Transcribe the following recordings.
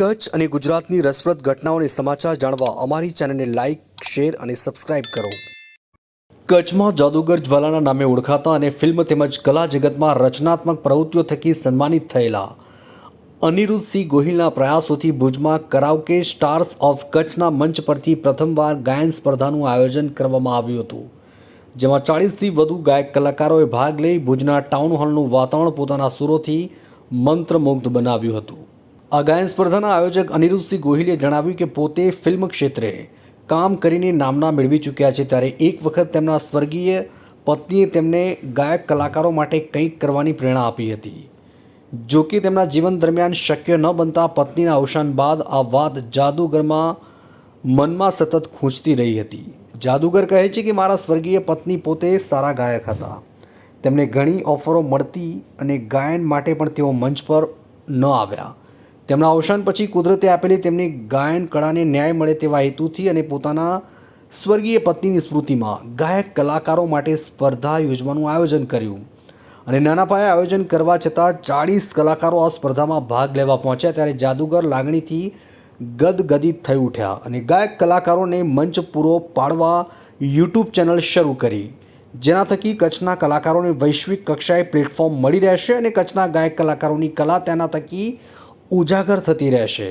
કચ્છ અને ગુજરાતની રસપ્રદ ઘટનાઓને સમાચાર જાણવા અમારી ચેનલને લાઇક શેર અને સબસ્ક્રાઇબ કરો. કચ્છમાં જાદુગર જ્વાલાના નામે ઓળખાતા અને ફિલ્મ તેમજ કલા જગતમાં રચનાત્મક પ્રવૃત્તિઓ થકી સન્માનિત થયેલા. અનિરુદ્ધસિંહ ગોહિલના પ્રયાસોથી ભુજમાં કરાવકે સ્ટાર્સ ઓફ કચ્છના મંચ પરથી પ્રથમવાર ગાયન સ્પર્ધાનું આયોજન કરવામાં આવ્યું હતું. જેમાં ચાળીસથી વધુ ગાયક કલાકારોએ ભાગ લઈ ભુજના ટાઉન હોલનું વાતાવરણ પોતાના સુરોથી મંત્રમુગ્ધ બનાવ્યું હતું. આ ગાયન સ્પર્ધાના આયોજક અનિરુદ્ધસિંહ ગોહિલે જણાવ્યું કે પોતે ફિલ્મ ક્ષેત્રે કામ કરીને નામના મેળવી ચૂક્યા છે ત્યારે એક વખત તેમના સ્વર્ગીય પત્નીએ તેમને ગાયક કલાકારો માટે કંઈક કરવાની પ્રેરણા આપી હતી. જો કે તેમના જીવન દરમિયાન શક્ય ન બનતા પત્નીના અવસાન બાદ આ વાત જાદુગરમાં મનમાં સતત ખૂંચતી રહી હતી. જાદુગર કહે છે કે મારા સ્વર્ગીય પત્ની પોતે સારા ગાયક હતા. તેમને ઘણી ઓફરો મળતી અને ગાયન માટે પણ તેઓ મંચ પર ન આવ્યા. તેમના અવસાન પછી કુદરતે આપેલી તેમની ગાયન કળાને ન્યાય મળે તેવા હેતુથી અને પોતાના સ્વર્ગીય પત્નીની સ્મૃતિમાં ગાયક કલાકારો માટે સ્પર્ધા યોજવાનું આયોજન કર્યું. અને નાના પાયે આયોજન કરવા છતાં ચાળીસ કલાકારો આ સ્પર્ધામાં ભાગ લેવા પહોંચ્યા ત્યારે જાદુગર લાગણીથી ગદગદિત થઈ ઉઠ્યા અને ગાયક કલાકારોને મંચ પૂરો પાડવા યુટ્યુબ ચેનલ શરૂ કરી. જેના થકી કચ્છના કલાકારોને વૈશ્વિક કક્ષાએ પ્લેટફોર્મ મળી રહેશે અને કચ્છના ગાયક કલાકારોની કલા તેના થકી ઉજાગર થતી રહેશે.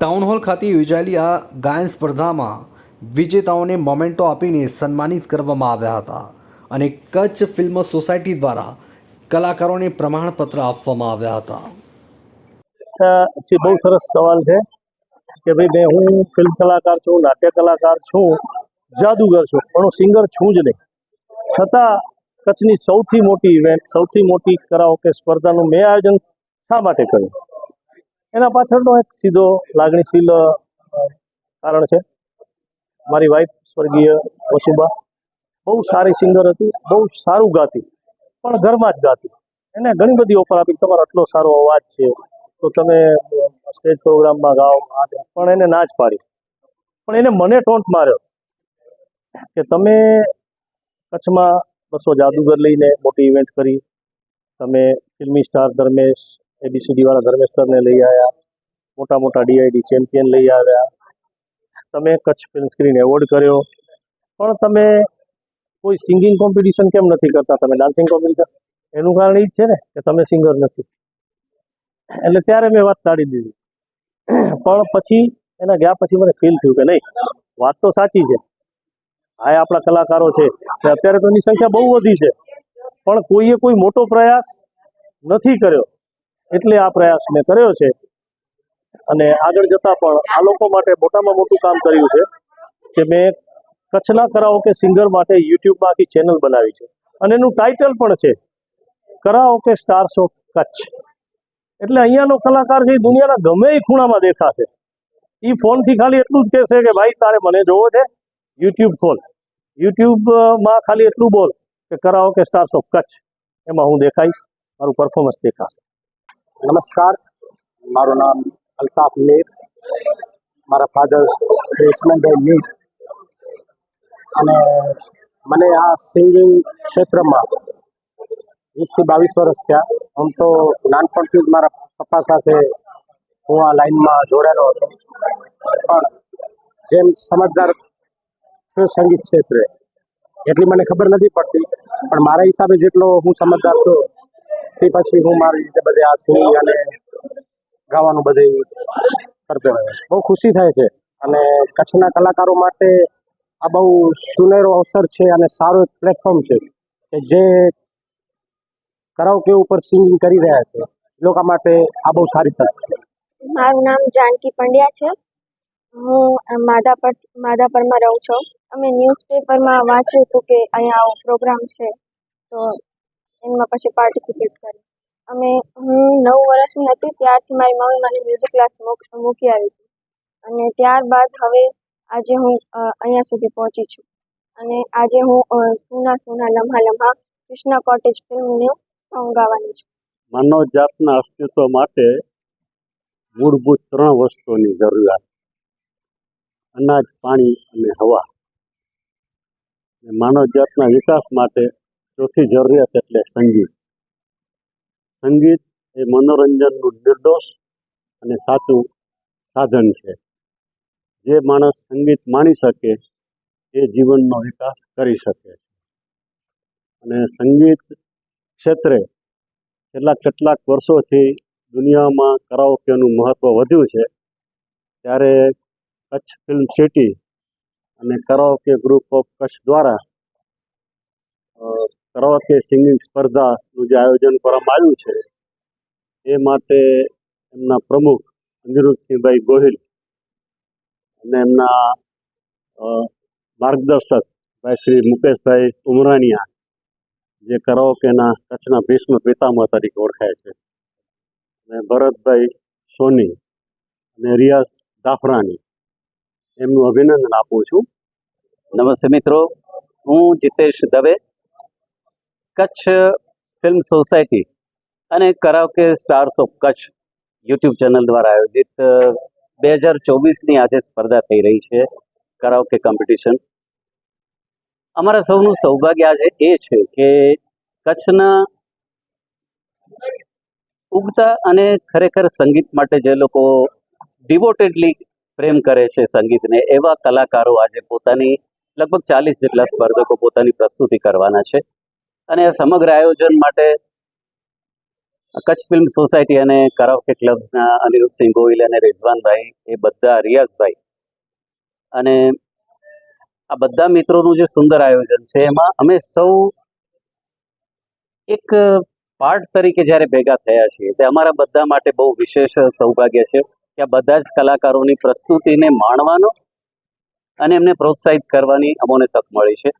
ટાઉન હોલ ખાતે યોજાયેલી આ ગાયન સ્પર્ધામાં વિજેતાઓને મોમેન્ટો આપીને સન્માનિત કરવામાં આવ્યા હતા અને કચ્છ ફિલ્મ સોસાયટી દ્વારા કલાકારોને પ્રમાણપત્ર આપવામાં આવ્યા હતા. બહુ સરસ સવાલ છે કે ભાઈ મેં હું ફિલ્મ કલાકાર છું, નાટ્ય કલાકાર છું, જાદુગર છું, પણ હું સિંગર છું જ નહીં. છતાં કચ્છની સૌથી મોટી ઇવેન્ટ સૌથી મોટી કરાઓકે સ્પર્ધાનું મેં આયોજન શા માટે કર્યું? એના પાછળનો એક સીધો લાગણીશીલ કારણ છે. મારી વાઈફ સ્વર્ગીય વસુબા બહુ સારી સિંગર હતી, બહુ સારું ગાતી, પણ ઘરમાં જ ગાતી. એને ઘણી બધી ઓફર આપી, તમારો આટલો સારો અવાજ છે, તો તમે સ્ટેજ પ્રોગ્રામમાં ગાઓ પણ એને ના જ પાડી. પણ એને મને ટોન્ટ માર્યો કે તમે કચ્છમાં બસો જાદુગર લઈને મોટી ઇવેન્ટ કરી, તમે ફિલ્મી સ્ટાર ધર્મેશ એબીસીડી વાળા ધર્મેશ્વરને લઈ આવ્યા. મોટા મોટા ડીઆઈડી ચેમ્પિયન લઈ આવ્યા. તમે કચ્છ ફિલ્મ સ્ક્રીન એવોર્ડ કર્યો. પણ તમે કોઈ સિંગિંગ કોમ્પિટિશન કેમ નથી કરતા? તમે ડાન્સિંગ કોમ્પિટિશન એનું કારણ એ જ છે ને, કે તમે સિંગર નથી. એટલે ત્યારે મેં વાત કાઢી દીધી. પણ પછી એના ગયા પછી મને ફીલ થયું કે નહીં, વાત તો સાચી છે. આ આપણા કલાકારો છે. અત્યારે તો એની સંખ્યા બહુ વધી છે. પણ કોઈએ કોઈ મોટો પ્રયાસ નથી કર્યો. એટલે આ પ્રયાસ મેં કર્યો છે. અને આગળ જતાં પણ આ લોકો માટે મોટામાં મોટું કામ કર્યું છે કે મેં કચ્છના કરાઓકે સિંગર માટે યુટ્યુબમાં આખી ચેનલ બનાવી છે. અને એનું ટાઇટલ પણ છે કરાઓકે સ્ટાર્સ ઓફ કચ્છ. એટલે અહીંયાનો કલાકાર છે, એ દુનિયાના ગમે ખૂણામાં દેખાશે. એ ફોનથી ખાલી એટલું જ કહેશે કે ભાઈ, તારે મને જોવો છે, યુટ્યુબ ખોલ. યુટ્યુબમાં ખાલી એટલું બોલ કે કરાઓકે સ્ટાર્સ ઓફ કચ્છ. એમાં હું દેખાઈશ, મારું પરફોર્મન્સ દેખાશે. નમસ્કાર. મારું નામ અલ્તાફ મીર. મારા ફાધર શ્રી ઇસ્માઇલભાઈ મીર. અને મને આ સિંગિંગ ક્ષેત્રમાં વીસથી બાવીસ વર્ષ થયા. આમ તો નાનપણથી જ મારા પપ્પા સાથે હું આ લાઈનમાં જોડાયેલો હતો. પણ જેમ સમજદાર સંગીત ક્ષેત્રે, એટલી મને ખબર નથી પડતી. પણ મારા હિસાબે જેટલો હું સમજદાર થયો તે પછી હું મારી રીતે બધે આ અને ગાવાનું બધે કરતો રહ્યો. બહુ ખુશી થાય છે. અને કચ્છના કલાકારો માટે આ બહુ સુનેરો અવસર છે અને સારો એક પ્લેટફોર્મ છે કે જે કરાવકે ઉપર સિંગિંગ કરી રહ્યા છે. લોકો માટે આ બહુ સારી તક છે. મારું નામ જાનકી પંડ્યા છે. હું માધાપર, માધાપરમાં રહું છું. અમે ન્યૂઝપેપરમાં વાંચ્યું હતું કે અહીંયા આવો પ્રોગ્રામ છે. તો એમાં પછી પાર્ટિસિપેટ કરી. અમે હું નવ વર્ષની હતી ત્યારથી મારી મમ્મી મને મ્યુઝિક ક્લાસ મૂકી આવી હતી. અને ત્યારબાદ હવે આજે હું અહીંયા સુધી પહોંચી છું. અને આજે હું સુના સુના લમ્હા લમ્હા કૃષ્ણા કોટેજ ફિલ્મનું સોંગ ગાવાની છું. માનવ જાતના અસ્તિત્વ માટે મૂળભૂત ત્રણ વસ્તુઓની જરૂરિયાત. અનાજ, પાણી અને હવા. અને માનવ જાતના વિકાસ માટે ચોથી જરૂરિયાત એટલે સંગીત. સંગીત એ મનોરંજનનું નિર્દોષ અને સાચું સાધન છે. જે માણસ સંગીત માણી શકે, એ જીવનનો વિકાસ કરી શકે અને સંગીત ક્ષેત્રે છેલ્લા કેટલાક વર્ષોથી દુનિયામાં કરાઓકેનું મહત્ત્વ વધ્યું છે. ત્યારે કચ્છ ફિલ્મ સિટી અને કરાઓકે ગ્રુપ ઓફ કચ્છ દ્વારા અ, સિંગિંગ સ્પર્ધાનું જે આયોજન કરવામાં આવ્યું છે એ માટે એમના પ્રમુખ અનિરુદ્ધસિંહભાઈ ગોહિલ અને એમના માર્ગદર્શક ભાઈ શ્રી મુકેશભાઈ ઉમરાણીયા જે કરાઓકેના કચ્છના ભીષ્મ પિતામહ તરીકે ઓળખાય છે. અને ભરતભાઈ સોની અને રિયાઝ દાફરાની એમનું અભિનંદન આપું છું. નમસ્તે મિત્રો હું જીતેશ દવે કચ્છ ફિલ્મ સોસાયટી અને karaoke stars of Kutch YouTube channel દ્વારા આયોજિત બે હજાર ચોવીસની આજે સ્પર્ધા થઈ રહી છે કરાવકે કોમ્પિટિશન અમારા સૌનું સૌભાગ્ય આજે એ છે કે કચ્છના ઉગતા અને ખરેખર સંગીત માટે જે લોકો ડિવોટેડલી પ્રેમ કરે છે સંગીતને, એવા કલાકારો આજે પોતાની લગભગ ચાલીસ જેટલા સ્પર્ધકો પોતાની પ્રસ્તુતિ કરવાના છે. અને સમગ્ર આયોજન માટે કચ્છ ફિલ્મ સોસાયટી અને કરાવકે ક્લબના અનિરુદ્ધસિંહ ગોહિલ અને રેઝવાનભાઈ, એ બધા રિયાઝભાઈ અને આ બધા મિત્રોનું જે સુંદર આયોજન છે, એમાં અમે સૌ એક પાર્ટ તરીકે જ્યારે ભેગા થયા છીએ તે અમારા બધા માટે બહુ વિશેષ સૌભાગ્ય છે કે આ બધા જ કલાકારોની પ્રસ્તુતિને માણવાનો અને એમને પ્રોત્સાહિત કરવાની અમોને તક મળી છે.